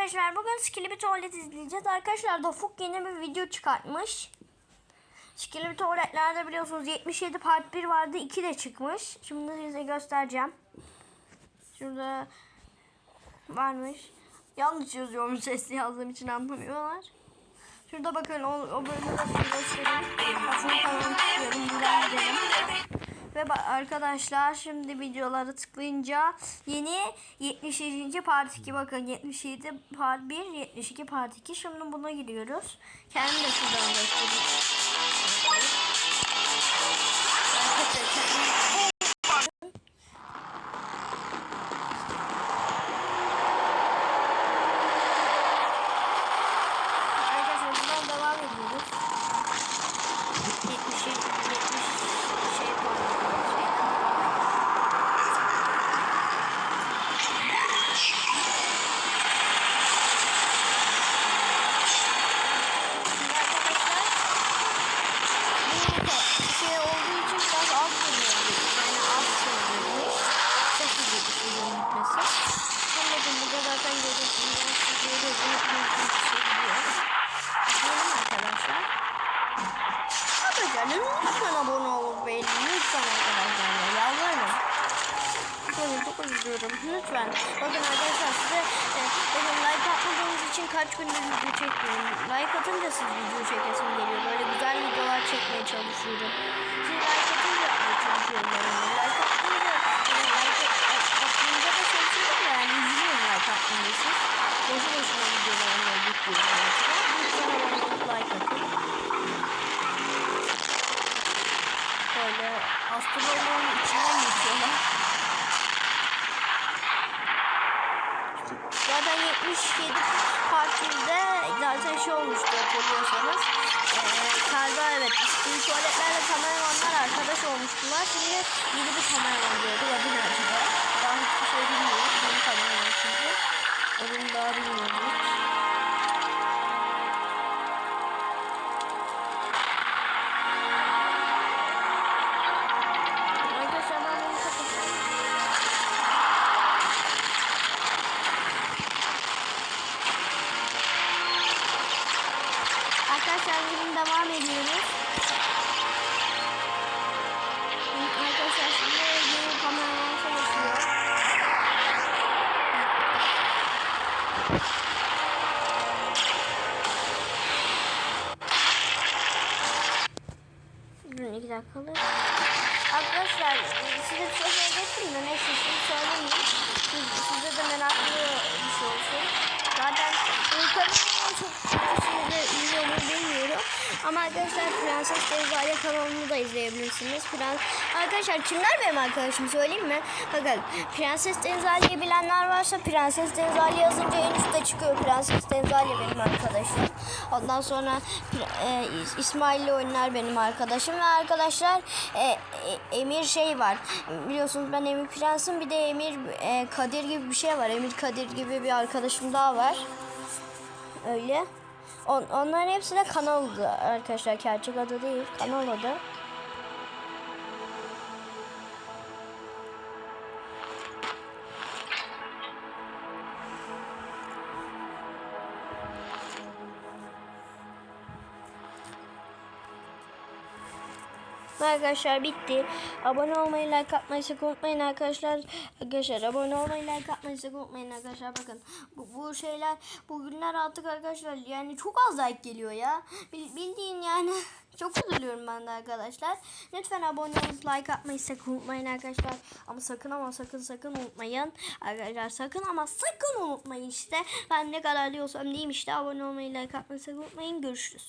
arkadaşlar bugün Skilly bir tuvalet izleyeceğiz. Arkadaşlar Dofuk yeni bir video çıkartmış. Skilly bir tuvaletlerde biliyorsunuz 77 part 1 vardı 2 de çıkmış. Şimdi size göstereceğim. Şurada varmış. Yanlış yazıyormuş sesli yazdığım için anlamıyorlar. Şurada bakın o, o bölümü de size göstereyim. Aslında kanalımı tutuyorum. Buradan. Ve arkadaşlar şimdi videoları tıklayınca yeni 77. part 2 bakın 77 part 1 72 part 2 şimdi buna giriyoruz. Kendim de şuradan göstereyim. Arkadaşlar buradan devam ediyoruz. 70 70 şey yapalım. Şeyden. Şimdi arkadaşlar bu şey olduğu için biraz az geliyor. Yani az söylüyormuş. Çok iyi bir şey gitmesi. Hem bakın burada zaten görüyorsunuz. Ben size görüyorum. Bir şey gidiyor. İzleyelim arkadaşlar. Arkadaşlar lütfen abone olup beğenin. Lütfen arkadaşlar. Yalvarırım. Seni çok üzülüyorum. Lütfen. Bakın arkadaşlar size e, benim like atmadığınız için kaç gündür video çekmiyorum. Like atınca siz video çekesim geliyor. Böyle güzel videolar çekmeye çalışıyorum. Siz like atınca çalışıyorum. Like atınca, yani like at, atınca da çalışıyorum da yani üzülüyorum like atmayınca siz. Boşu boşuna videolarımı yüklüyorum mesela. Lütfen abone olup like atın. Astrologların içinden geçiyorlar. Zaten 77 partide zaten şey olmuştu hatırlıyorsanız. Ee, Karga evet tuvaletlerle kameramanlar arkadaş olmuştular. Şimdi yeni bir kameraman gördük. Adı ne acaba? Daha hiçbir şey bilmiyoruz. Yeni kameraman çünkü. Adını daha bilmiyoruz. Arkadaşlar şimdi devam ediyoruz. Arkadaşlar şimdi yeni kameraman çalışıyor. Durun iki dakikalık. Arkadaşlar size bir şey söyleyecektim de neyse şimdi size de meraklı bir şey olsun. Zaten bu kanalı çok kişiyle izliyor mu bilmiyorum. Ama arkadaşlar Prenses Teyza'ya kanalını da izleyebilirsiniz. Prens... Arkadaşlar kimler benim arkadaşım söyleyeyim mi? Bakın Prenses Tenzali'yi bilenler varsa Prenses Tenzali yazınca en üstte çıkıyor. Prenses Tenzali benim arkadaşım. Ondan sonra e, İsmail'le oynar benim arkadaşım. Ve arkadaşlar e, e, Emir şey var. Biliyorsunuz ben Emir Prens'im. Bir de Emir e, Kadir gibi bir şey var. Emir Kadir gibi bir arkadaşım daha var. Öyle. On, onların hepsi de kanal adı arkadaşlar. Gerçek adı değil. Kanal adı. Arkadaşlar bitti. Abone olmayı, like atmayı sakın unutmayın arkadaşlar. Arkadaşlar abone olmayı, like atmayı sakın unutmayın arkadaşlar. Bakın bu, bu şeyler, bu günler artık arkadaşlar yani çok az like geliyor ya. Bil- Bildiğin yani çok üzülüyorum ben de arkadaşlar. Lütfen abone olup like atmayı sakın unutmayın arkadaşlar. Ama sakın ama sakın sakın unutmayın. Arkadaşlar sakın ama sakın unutmayın işte. Ben ne kadar diyorsam diyeyim işte abone olmayı, like atmayı sakın unutmayın. Görüşürüz.